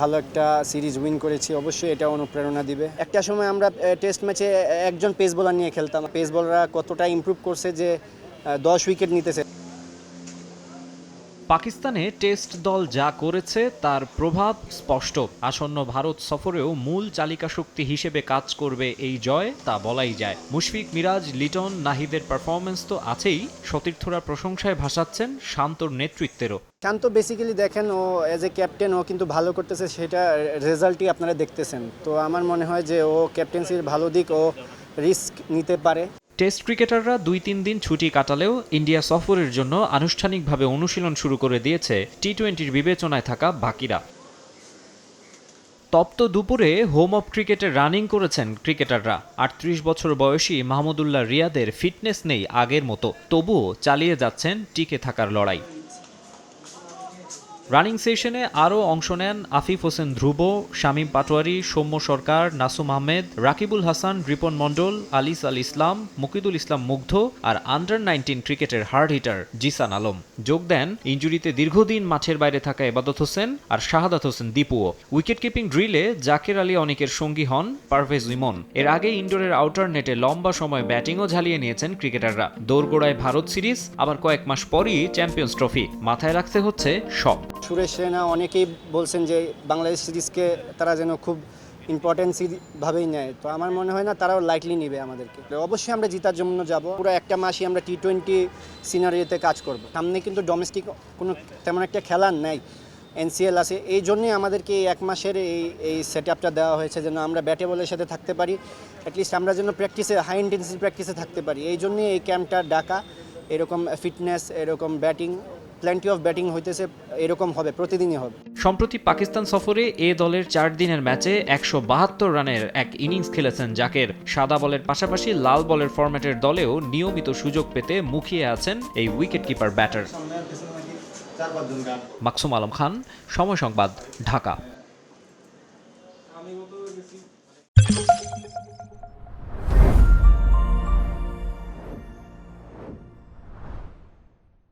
ভালো একটা series win করেছি, অবশ্যই এটা অনুপ্রেরণা দিবে। একটা সময় আমরা টেস্ট ম্যাচে একজন পেস বোলার নিয়ে খেলতাম। পেস বোলাররা কতটা ইম্প্রুভ করছে যে দশ উইকেট নিতেছে। পাকিস্তানে টেস্ট দল যা করেছে তার প্রভাব স্পষ্ট। আসন্ন ভারত সফরেও মূল চালিকা শক্তি হিসেবে কাজ করবে এই জয়, তা বলাই যায়। মুশফিক, মিরাজ, লিটন, নাহিদের পারফরমেন্স তো আছেই, সতীর্থরা প্রশংসায় ভাসাচ্ছেন শান্তর নেতৃত্বেরও। শান্ত বেসিক্যালি দেখেন, ও অ্যাজ এ ক্যাপ্টেন ও কিন্তু ভালো করতেছে, সেটা রেজাল্টই আপনারা দেখতেছেন। তো আমার মনে হয় যে ও ক্যাপ্টেন্সির ভালো দিক, ও রিস্ক নিতে পারে। টেস্ট ক্রিকেটাররা দুই তিন দিন ছুটি কাটালেও ইন্ডিয়া সফরের জন্য আনুষ্ঠানিকভাবে অনুশীলন শুরু করে দিয়েছে টি টোয়েন্টির বিবেচনায় থাকা বাকিরা। তপ্ত দুপুরে হোম অফ ক্রিকেটে রানিং করেছেন ক্রিকেটাররা। আটত্রিশ বছর বয়সী মাহমুদুল্লাহ রিয়াদের ফিটনেস নেই আগের মতো। তবুও চালিয়ে যাচ্ছেন টিকে থাকার লড়াই। রানিং সেশনে আরও অংশ নেন আফিফ হোসেন ধ্রুব, শামীম পাটোয়ারি, সৌম্য সরকার, নাসুম আহমেদ, রাকিবুল হাসান, রিপন মণ্ডল, আলিস আল ইসলাম, মুকিদুল ইসলাম মুগ্ধ আর আন্ডার নাইনটিন ক্রিকেটের হার্ড হিটার জিসান আলম। যোগ দেন ইঞ্জুরিতে দীর্ঘদিন মাঠের বাইরে থাকা এবাদত হোসেন আর শাহাদাত হোসেন দীপুও। উইকেট কিপিং ড্রিলে জাকের আলী অনেকের সঙ্গী হন পারভেজ ইমন। এর আগে ইন্ডোরের আউটার নেটে লম্বা সময় ব্যাটিংও ঝালিয়ে নিয়েছেন ক্রিকেটাররা দৌড়গোড়ায় ভারত সিরিজ, আবার কয়েক মাস পরই চ্যাম্পিয়ন্স ট্রফি মাথায় রাখতে হচ্ছে সব সুরেশ রেনা অনেকেই বলছেন যে বাংলাদেশ সিরিজকে তারা যেন খুব ইম্পর্টেন্সি ভাবেই নেয়। তো আমার মনে হয় না তারাও লাইটলি নিবে আমাদেরকে। অবশ্যই আমরা জিতার জন্য যাব। পুরো একটা মাসই আমরা টি টোয়েন্টি সিনারিতে কাজ করব। সামনে কিন্তু ডোমেস্টিক কোনো তেমন একটা খেলার নেই। এনসিএল আছে। এই জন্যই আমাদেরকে এই এক মাসের এই এই সেট আপটা দেওয়া হয়েছে যেন আমরা ব্যাটে বলের সাথে থাকতে পারি। অ্যাটলিস্ট আমরা যেন প্র্যাকটিসে হাই ইন্টেন্সিটি প্র্যাকটিসে থাকতে পারি। এই জন্যই এই ক্যাম্পটা ডাকা এরকম ফিটনেস এরকম ব্যাটিং প্ল্যান্টি অফ ব্যাটিং হইতেছে এরকম হবে প্রতিদিনই হবে। সম্প্রতি পাকিস্তান সফরে এ দলের চার দিনের ম্যাচে একশো বাহাত্তর রানের এক ইনিংস খেলেছেন জাকের। সাদা বলের পাশাপাশি লাল বলের ফরম্যাটের দলেও নিয়মিত সুযোগ পেতে মুখিয়ে আছেন এই wicket keeper batter. Maksum Alam Khan Somoy Sangbad Dhaka.